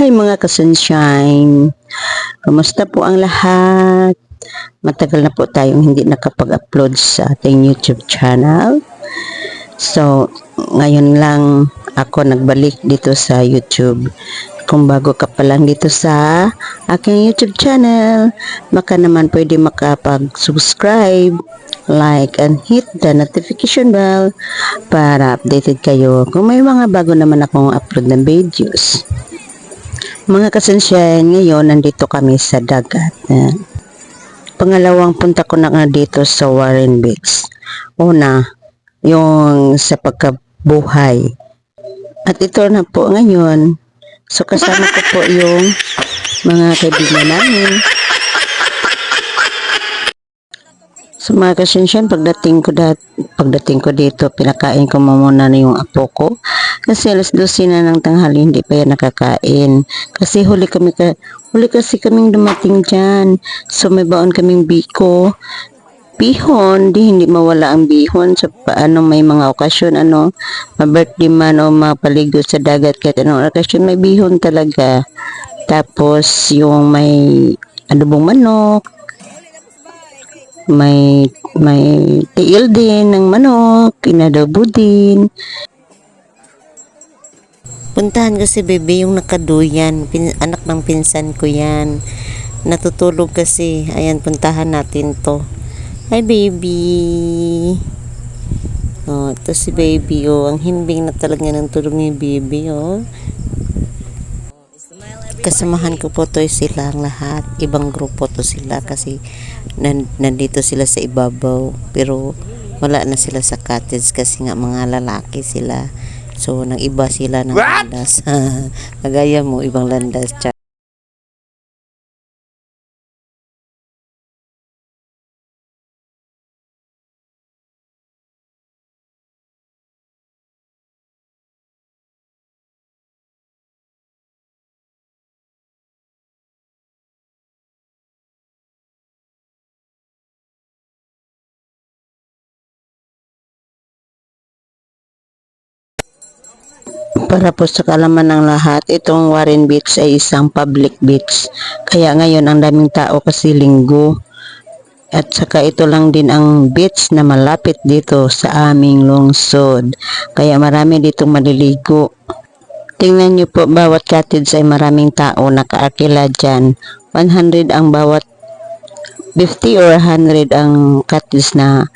Hi mga kasunshine! Kumusta po ang lahat? Matagal na po tayong hindi nakapag-upload sa ating YouTube channel. So, ngayon lang ako nagbalik dito sa YouTube. Kung bago ka pa lang dito sa aking YouTube channel, baka naman pwede makapag-subscribe, like, and hit the notification bell para updated kayo kung may mga bago naman akong upload ng videos. Mga kasansyan, ngayon nandito kami sa dagat. Eh, Pangalawang punta ko na nga dito sa Warren Beach. Una, yung sa pagkabuhay. At ito na po ngayon. So kasama ko po yung mga kaibigan namin. So mga kasansyan, pagdating ko, dat pagdating ko dito, pinakain ko muna na yung apo ko. Kasi alas 12 na ng tanghali, hindi pa yan nakakain. Kasi huli kami ka, huli kasi kaming dumating dyan. So may baon kaming biko. Bihon, di hindi mawala ang bihon sa paano may mga okasyon, ano, ma-birthday man o mapaligo sa dagat kahit anong okasyon, may bihon talaga. Tapos yung may adobong manok, may may tiil din ng manok, inadobo din. Puntahan ko si Bebe yung nakaduyan, pin, anak ng pinsan ko yan. Natutulog kasi, ayan puntahan natin to. Hi baby! Oh, ito si baby oh, ang himbing na talaga ng tulog ni baby oh. Kasamahan ko po to sila ang lahat. Ibang grupo to sila kasi nan, nandito sila sa ibabaw. Pero wala na sila sa cottage kasi nga mga lalaki sila. So, nang iba sila ng landas. Kagaya mo, ibang landas. Para po sa kalaman ng lahat, itong Warren Beach ay isang public beach. Kaya ngayon ang daming tao kasi linggo. At saka ito lang din ang beach na malapit dito sa aming lungsod. Kaya marami dito maliligo. Tingnan nyo po, bawat cottage ay maraming tao nakaakila dyan. 100 ang bawat 50 or 100 ang cottage na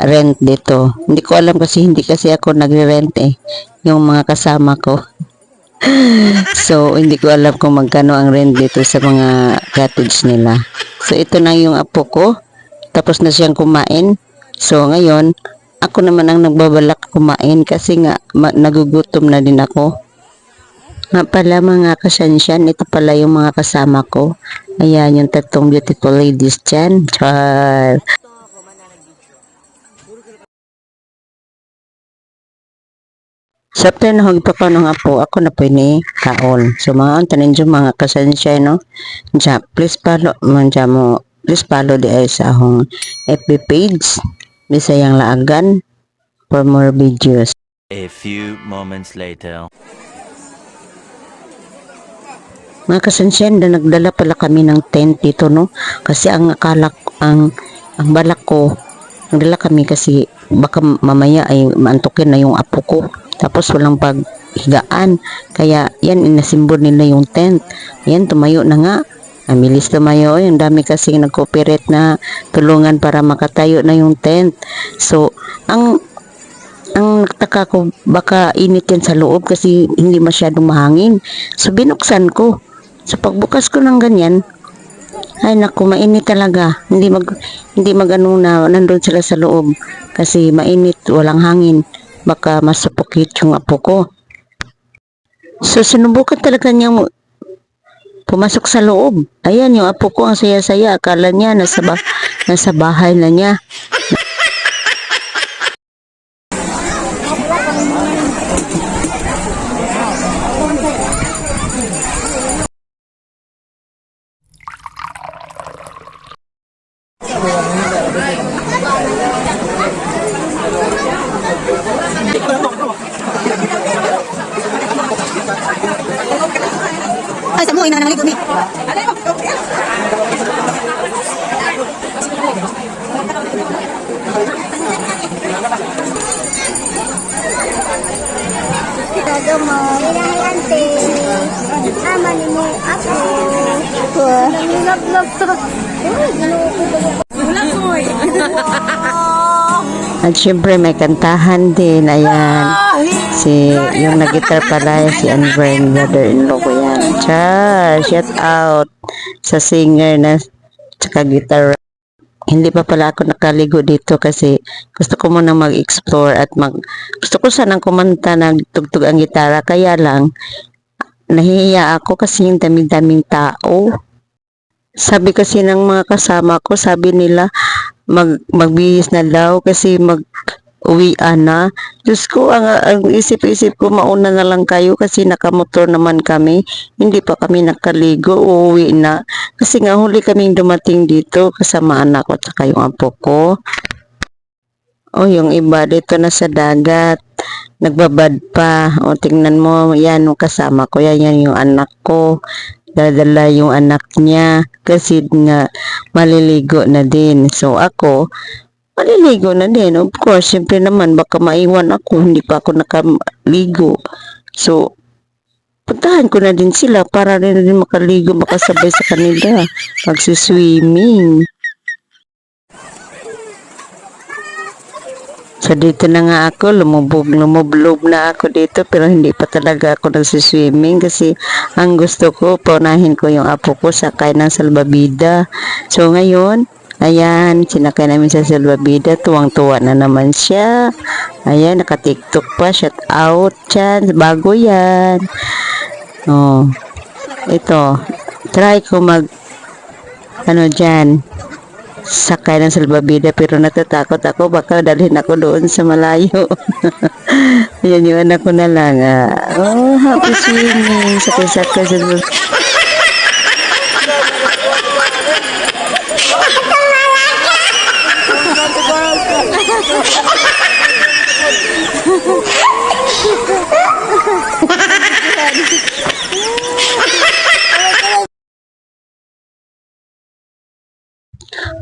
rent dito. Hindi ko alam kasi hindi kasi ako nagre-rent eh. Yung mga kasama ko. so, hindi ko alam kung magkano ang rent dito sa mga cottage nila. So, ito na yung apo ko. Tapos na siyang kumain. So, ngayon, ako naman ang nagbabalak kumain kasi nga nagugutom na din ako. Nga pala mga kasansyan, ito pala yung mga kasama ko. Ayan, yung tatlong beautiful ladies dyan. Char! Sa na hog pa pa nga po, ako na po ni kaon. So mga tanin dyan mga kasensya, no? Diya, please follow, man dyan mo, please follow di ay sa akong FB page, Bisayang Laagan, for more videos. A few moments later. Mga kasensyenda, nagdala pala kami ng tent dito, no? Kasi ang akala, ang, ang balak ko, nagdala kami kasi baka mamaya ay maantokin na yung apo ko. Tapos walang paghigaan. Kaya yan, inasimbol nila yung tent. Yan, tumayo na nga. Ang bilis tumayo. Ang dami kasi nag-cooperate na tulungan para makatayo na yung tent. So, ang ang nagtaka ko baka init yan sa loob kasi hindi masyadong mahangin. So binuksan ko. So pagbukas ko ng ganyan, ay naku, mainit talaga. Hindi mag hindi magano na nandun sila sa loob kasi mainit, walang hangin. Baka masupokit yung apo ko. So sinubukan talaga niyang pumasok sa loob. Ayan yung apo ko ang saya-saya. Akala niya nasa, ba- nasa bahay na niya. Ay, sa mo, ina naman ito, ama ni mo ako. Nanginap-nap sa... Uy, naluko ba At syempre may kantahan din. Ayan. Si, yung nagitar pala, si Anvern, brother-in-law ko yan. Char, shout out sa singer na tsaka guitar. Hindi pa pala ako nakaligo dito kasi gusto ko muna mag-explore at mag gusto ko sanang kumanta nagtugtog ang gitara kaya lang nahihiya ako kasi yung daming-daming tao. Sabi kasi ng mga kasama ko, sabi nila mag magbihis na daw kasi mag uwian na. Diyos ko, ang, ang isip-isip ko, mauna na lang kayo kasi nakamotor naman kami. Hindi pa kami nakaligo, uuwi na. Kasi nga huli kaming dumating dito kasama anak ko at saka yung apo ko. O yung iba dito na sa dagat. Nagbabad pa. O tingnan mo, yan yung kasama ko. Yan, yan yung anak ko. Dadala yung anak niya. Kasi nga maliligo na din. So ako, maliligo na din. Of course, syempre naman, baka maiwan ako. Hindi pa ako nakaligo. So, puntahan ko na din sila para rin din makaligo, makasabay sa kanila. Magsiswimming. So dito na nga ako, lumubog, lumublob na ako dito pero hindi pa talaga ako nagsiswimming kasi ang gusto ko, paunahin ko yung apo ko sakay ng salbabida. So ngayon, ayan, sinakay namin sa salbabida, tuwang-tuwa na naman siya. Ayan, naka-tiktok pa, shout out dyan, bago yan. Oh, ito, try ko mag, ano dyan, sakay ng salbabida pero natatakot ako. Baka dalhin ako doon sa malayo. Yan yung anak ko na lang. Ah. oh happy swimming. Sakay-sakay sa salbabida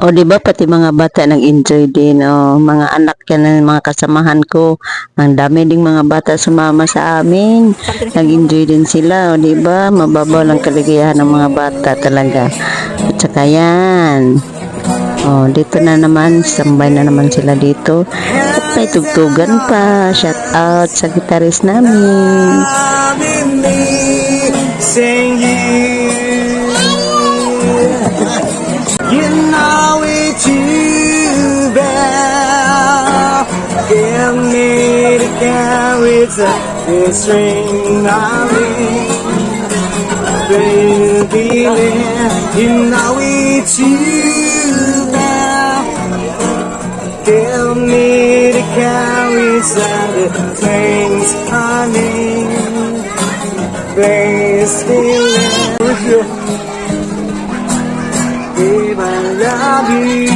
O, di ba pati mga bata nag-enjoy din. O, mga anak yan ng mga kasamahan ko. Ang dami ding mga bata sumama sa amin. Nag-enjoy din sila. O, di ba? Mababaw lang kaligayahan ng mga bata talaga. At saka yan. O, dito na naman. Sambay na naman sila dito. At may tugtugan pa. Shout out sa gitaris namin. in it's a string of it. Baby, you know it's you now. Tell me to carry the things I need. Please be with you. Babe, I love you.